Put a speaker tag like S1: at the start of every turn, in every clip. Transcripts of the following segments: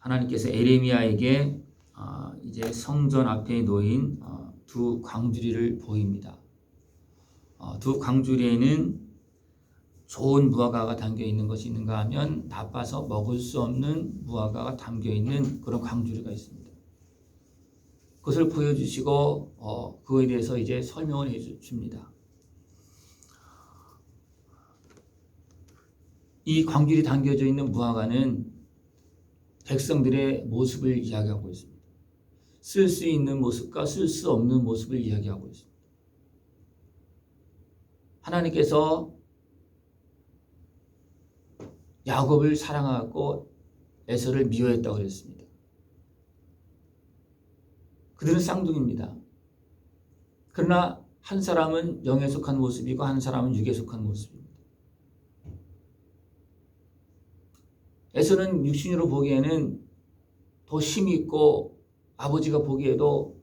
S1: 하나님께서 에레미야에게 아, 이제 성전 앞에 놓인 어, 두 광주리를 보입니다. 어, 두 광주리에는 좋은 무화과가 담겨 있는 것이 있는가 하면 나빠서 먹을 수 없는 무화과가 담겨 있는 그런 광주리가 있습니다. 그것을 보여주시고 어, 그거에 대해서 이제 설명을 해줍니다. 이 광주리 담겨져 있는 무화과는 백성들의 모습을 이야기하고 있습니다. 쓸 수 있는 모습과 쓸 수 없는 모습을 이야기하고 있습니다. 하나님께서 야곱을 사랑하고 에서를 미워했다고 그랬습니다. 그들은 쌍둥이입니다. 그러나 한 사람은 영에 속한 모습이고 한 사람은 육에 속한 모습입니다. 에서는 육신으로 보기에는 더 힘이 있고 아버지가 보기에도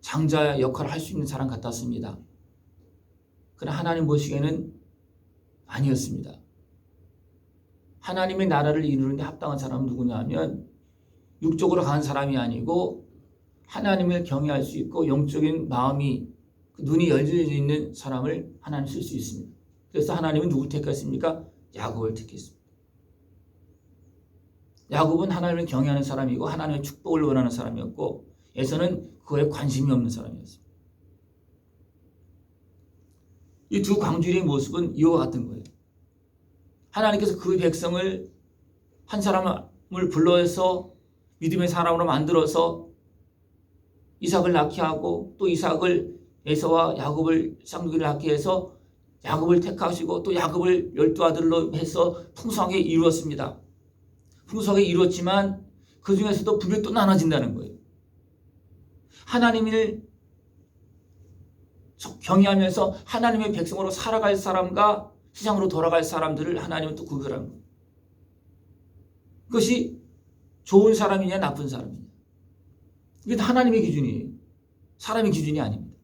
S1: 장자 역할을 할 수 있는 사람 같았습니다. 그러나 하나님 보시기에는 아니었습니다. 하나님의 나라를 이루는데 합당한 사람은 누구냐 하면 육적으로 강한 사람이 아니고 하나님을 경외할 수 있고 영적인 마음이 눈이 열려져 있는 사람을 하나님 쓸 수 있습니다. 그래서 하나님은 누구 택했습니까? 야곱을 택했습니다. 야곱은 하나님을 경외하는 사람이고 하나님의 축복을 원하는 사람이었고 에서는 그거에 관심이 없는 사람이었습니다. 이 두 광주리의 모습은 이와 같은 거예요. 하나님께서 그 백성을 한 사람을 불러서 믿음의 사람으로 만들어서 이삭을 낳게 하고 또 이삭을 에서와 야곱을 쌍둥이를 낳게 해서 야곱을 택하시고 또 야곱을 열두 아들로 해서 풍성하게 이루었습니다. 풍성하게 이루었지만 그 중에서도 분명히 또 나눠진다는 거예요. 하나님을 경외하면서 하나님의 백성으로 살아갈 사람과 세상으로 돌아갈 사람들을 하나님은 또 구별하는 거예요. 그것이 좋은 사람이냐 나쁜 사람이냐. 이게 다 하나님의 기준이에요. 사람의 기준이 아닙니다.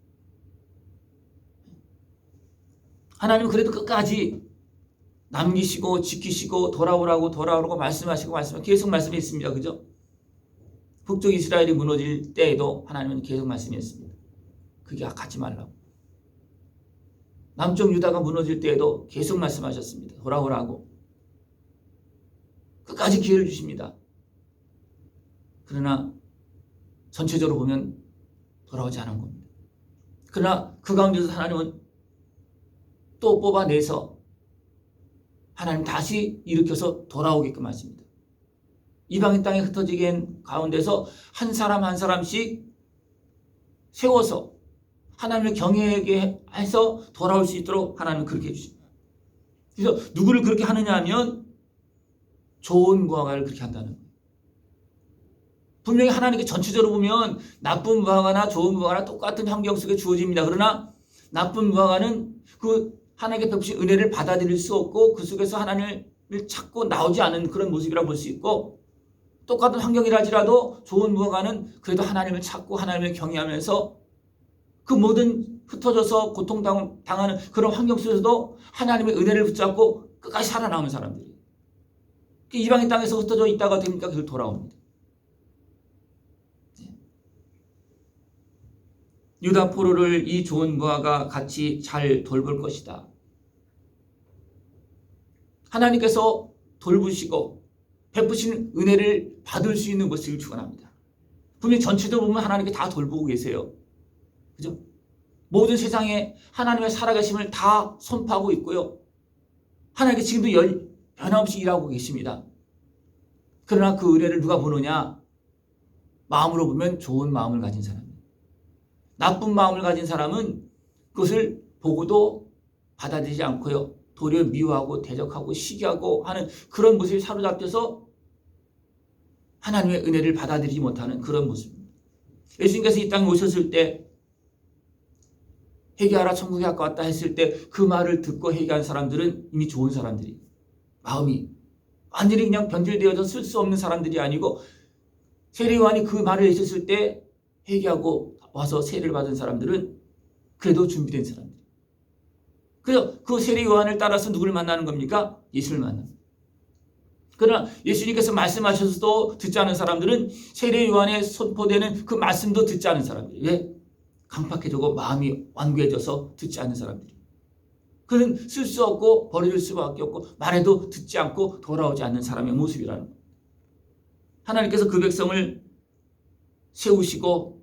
S1: 하나님은 그래도 끝까지 남기시고 지키시고 돌아오라고 돌아오라고 말씀하시고 말씀 계속 말씀했습니다. 그죠? 북쪽 이스라엘이 무너질 때에도 하나님은 계속 말씀했습니다. 그게 가지 말라고. 남쪽 유다가 무너질 때에도 계속 말씀하셨습니다. 돌아오라고. 끝까지 기회를 주십니다. 그러나 전체적으로 보면 돌아오지 않은 겁니다. 그러나 그 가운데서 하나님은 또 뽑아내서 하나님 다시 일으켜서 돌아오게끔 하십니다. 이방인 땅에 흩어지게 가운데서 한 사람 한 사람씩 세워서 하나님을 경외하게 해서 돌아올 수 있도록 하나님은 그렇게 해주십니다. 그래서 누구를 그렇게 하느냐 하면 좋은 무화과를 그렇게 한다는. 분명히 하나님께 전체적으로 보면 나쁜 무화과나 좋은 무화과나 똑같은 환경 속에 주어집니다. 그러나 나쁜 무화과는 그 하나님께 베푸신 은혜를 받아들일 수 없고 그 속에서 하나님을 찾고 나오지 않은 그런 모습이라 볼 수 있고 똑같은 환경이라지라도 좋은 무화과는 그래도 하나님을 찾고 하나님을 경외하면서 그 모든 흩어져서 고통당하는 그런 환경 속에서도 하나님의 은혜를 붙잡고 끝까지 살아남은 사람들이 이방인 땅에서 흩어져 있다가 되니까 계속 돌아옵니다. 유다 포로를 이 좋은 무화가 같이 잘 돌볼 것이다. 하나님께서 돌보시고 베푸신 은혜를 받을 수 있는 것을 축원합니다. 분명히 전체적으로 보면 하나님께 다 돌보고 계세요. 그죠? 모든 세상에 하나님의 살아계심을 다 선포하고 있고요. 하나님께 지금도 열, 변함없이 일하고 계십니다. 그러나 그 은혜를 누가 보느냐? 마음으로 보면 좋은 마음을 가진 사람. 나쁜 마음을 가진 사람은 그것을 보고도 받아들이지 않고요. 도리어 미워하고 대적하고 시기하고 하는 그런 모습이 사로잡혀서 하나님의 은혜를 받아들이지 못하는 그런 모습입니다. 예수님께서 이 땅에 오셨을 때 회개하라 천국에 가까웠다 했을 때 그 말을 듣고 회개한 사람들은 이미 좋은 사람들이 마음이 완전히 그냥 변질되어서 쓸 수 없는 사람들이 아니고 세례요한이 그 말을 했었을 때 회개하고 와서 세례를 받은 사람들은 그래도 준비된 사람들. 그래서 그 세례 요한을 따라서 누구를 만나는 겁니까? 예수를 만납니다. 그러나 예수님께서 말씀하셔서도 듣지 않은 사람들은 세례 요한에 선포되는 그 말씀도 듣지 않은 사람들. 왜? 강팍해지고 마음이 완고해져서 듣지 않는 사람들이. 그는 쓸 수 없고 버릴 수밖에 없고 말해도 듣지 않고 돌아오지 않는 사람의 모습이라는 거예요. 하나님께서 그 백성을 세우시고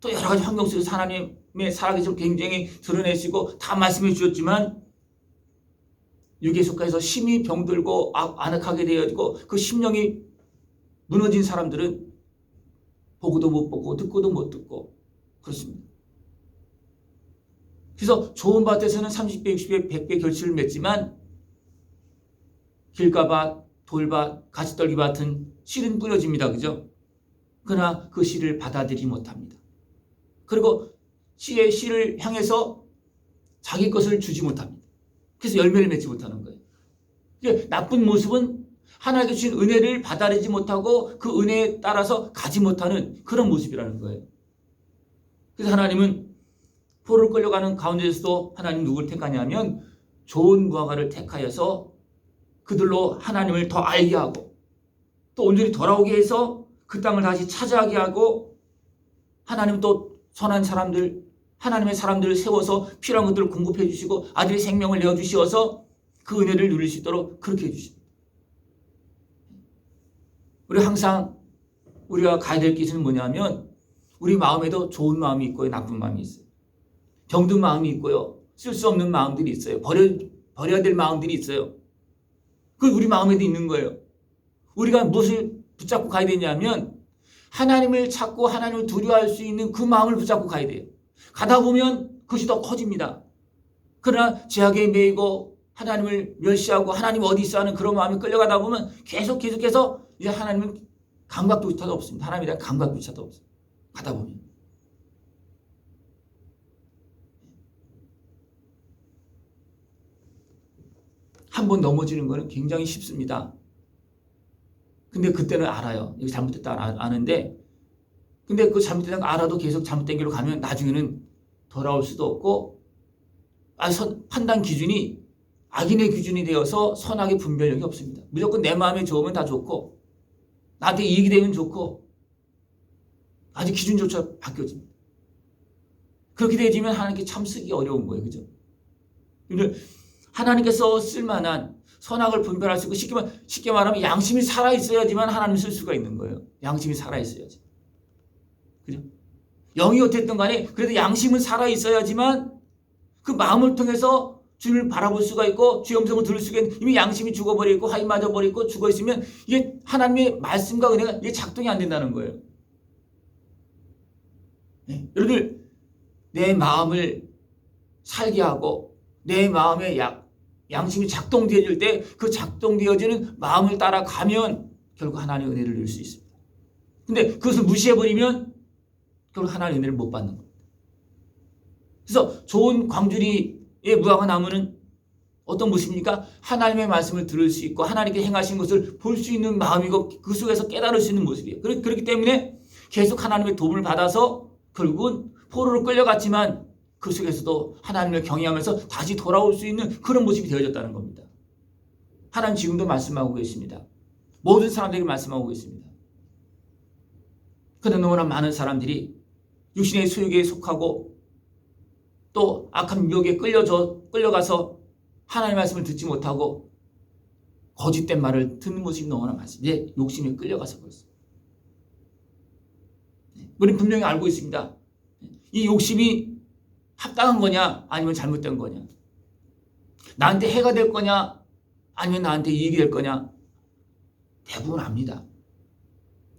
S1: 또 여러 가지 환경 속에서 하나님의 살아계신 굉장히 드러내시고 다 말씀해 주셨지만 육에 속해서 심히 병들고 아- 안악하게 되어지고 그 심령이 무너진 사람들은 보고도 못 보고 듣고도 못 듣고 그렇습니다. 그래서 좋은 밭에서는 30배, 60배, 100배 결실을 맺지만 길가밭, 돌밭, 가시떨기 밭은 씨는 뿌려집니다. 그죠? 그러나 그 씨를 받아들이지 못합니다. 그리고 씨의 씨를 향해서 자기 것을 주지 못합니다. 그래서 열매를 맺지 못하는 거예요. 이게 나쁜 모습은 하나님께 주신 은혜를 받아들이지 못하고 그 은혜에 따라서 가지 못하는 그런 모습이라는 거예요. 그래서 하나님은 포로를 끌려가는 가운데서도 하나님 누구를 택하냐면 좋은 무화과를 택하여서 그들로 하나님을 더 알게 하고 또 온전히 돌아오게 해서 그 땅을 다시 차지하게 하고 하나님 또 선한 사람들 하나님의 사람들을 세워서 필요한 것들을 공급해 주시고 아들의 생명을 내어 주시어서 그 은혜를 누릴 수 있도록 그렇게 해 주십니다. 우리 항상 우리가 가야 될 길은 뭐냐면 우리 마음에도 좋은 마음이 있고요, 나쁜 마음이 있어요. 병든 마음이 있고요, 쓸 수 없는 마음들이 있어요. 버려 버려야 될 마음들이 있어요. 그 우리 마음에도 있는 거예요. 우리가 무엇을 붙잡고 가야 되냐면 하나님을 찾고 하나님을 두려워할 수 있는 그 마음을 붙잡고 가야 돼요. 가다 보면 그것이 더 커집니다. 그러나 제약에 매이고 하나님을 멸시하고 하나님 어디 있어 하는 그런 마음이 끌려가다 보면 계속 계속해서 이제 하나님은 감각조차도 없습니다. 하나님에 대한 감각조차도 없어요. 가다 보면. 한 번 넘어지는 거는 굉장히 쉽습니다. 근데 그때는 알아요. 여기 잘못됐다 아- 아는데 근데 그 잘못된 거 알아도 계속 잘못된 길로 가면 나중에는 돌아올 수도 없고 아, 선, 판단 기준이 악인의 기준이 되어서 선악의 분별력이 없습니다. 무조건 내 마음에 좋으면 다 좋고 나한테 이익이 되면 좋고 아주 기준조차 바뀌어집니다. 그렇게 되지면 하나님께 참 쓰기 어려운 거예요. 그죠? 하나님께서 쓸만한 선악을 분별할 수 있고 쉽게, 말, 쉽게 말하면 양심이 살아있어야지만 하나님 쓸 수가 있는 거예요. 양심이 살아있어야지. 그죠? 영이 어쨌든 간에 그래도 양심은 살아있어야지만 그 마음을 통해서 주를 바라볼 수가 있고 주의 음성을 들을 수가 있는 이미 양심이 죽어버리고 하이 맞아버리고 죽어있으면 이게 하나님의 말씀과 은혜가 이게 작동이 안 된다는 거예요. 네. 여러분들 내 마음을 살게 하고 내 마음의 약, 양심이 작동되어질 때 그 작동되어지는 마음을 따라가면 결국 하나님의 은혜를 누릴 수 있습니다. 근데 그것을 무시해버리면 결국 하나님의 은혜를 못 받는 겁니다. 그래서 좋은 광주리의 무화과 나무는 어떤 모습입니까? 하나님의 말씀을 들을 수 있고 하나님께 행하신 것을 볼 수 있는 마음이고 그 속에서 깨달을 수 있는 모습이에요. 그렇- 그렇기 때문에 계속 하나님의 도움을 받아서 결국은 포로로 끌려갔지만 그 속에서도 하나님을 경외하면서 다시 돌아올 수 있는 그런 모습이 되어졌다는 겁니다. 하나님 지금도 말씀하고 계십니다. 모든 사람들에게 말씀하고 계십니다. 그런데 너무나 많은 사람들이 육신의 소욕에 속하고 또 악한 유혹에 끌려져 끌려가서 하나님의 말씀을 듣지 못하고 거짓된 말을 듣는 모습이 너무나 많습니다. 욕심에 끌려가서 그렇습니다. 우리 분명히 알고 있습니다. 이 욕심이 합당한 거냐 아니면 잘못된 거냐 나한테 해가 될 거냐 아니면 나한테 이익이 될 거냐 대부분 압니다.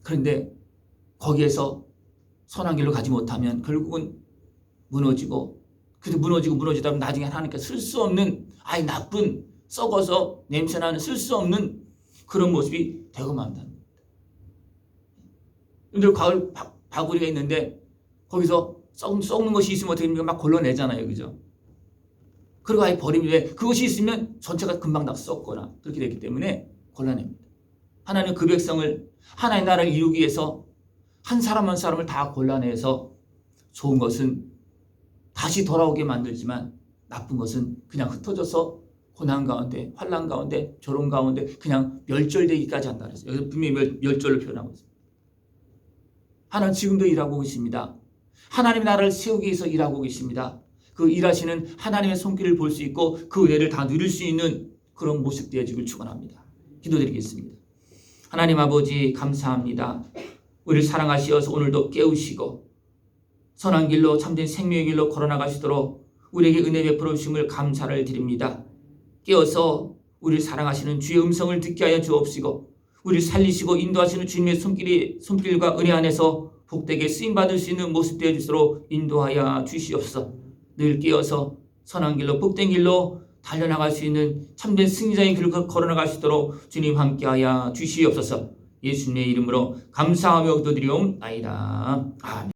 S1: 그런데 거기에서 선한 길로 가지 못하면 결국은 무너지고 그래도 무너지고 무너지다 보면 나중에 하나님께 쓸 수 없는 아이 나쁜 썩어서 냄새나는 쓸 수 없는 그런 모습이 되고 맙니다. 여러분들 가을 바, 바구리가 있는데 거기서 썩, 썩는 것이 있으면 어떻게 됩니까? 막 걸러내잖아요. 그죠? 그리고 아예 버리면 왜? 그것이 있으면 전체가 금방 다 썩거나 그렇게 되기 때문에 골라냅니다. 하나님 그 백성을 하나의 나라를 이루기 위해서 한 사람 한 사람을 다 골라내서 좋은 것은 다시 돌아오게 만들지만 나쁜 것은 그냥 흩어져서 고난 가운데, 환란 가운데, 조롱 가운데 그냥 멸절되기까지 한다 그랬어요. 여기서 분명히 멸, 멸절로 표현하고 있습니다. 하나님 지금도 일하고 계십니다. 하나님의 나라를 세우기 위해서 일하고 계십니다. 그 일하시는 하나님의 손길을 볼 수 있고 그 은혜를 다 누릴 수 있는 그런 모습 되어지길 축원합니다. 기도드리겠습니다. 하나님 아버지 감사합니다. 우리를 사랑하시어서 오늘도 깨우시고 선한 길로 참된 생명의 길로 걸어나가시도록 우리에게 은혜 베풀어 주심을 감사를 드립니다. 깨어서 우리를 사랑하시는 주의 음성을 듣게 하여 주옵시고 우리를 살리시고 인도하시는 주님의 손길이 손길과 은혜 안에서 복되게 쓰임 받을 수 있는 모습 되어 주시도록 인도하여 주시옵소서. 늘 깨어서 선한 길로 복된 길로 달려나갈 수 있는 참된 승리자의 길을 걸어나갈 수 있도록 주님 함께하여 주시옵소서. 예수님의 이름으로 감사하며 기도드리옵나이다. 아멘.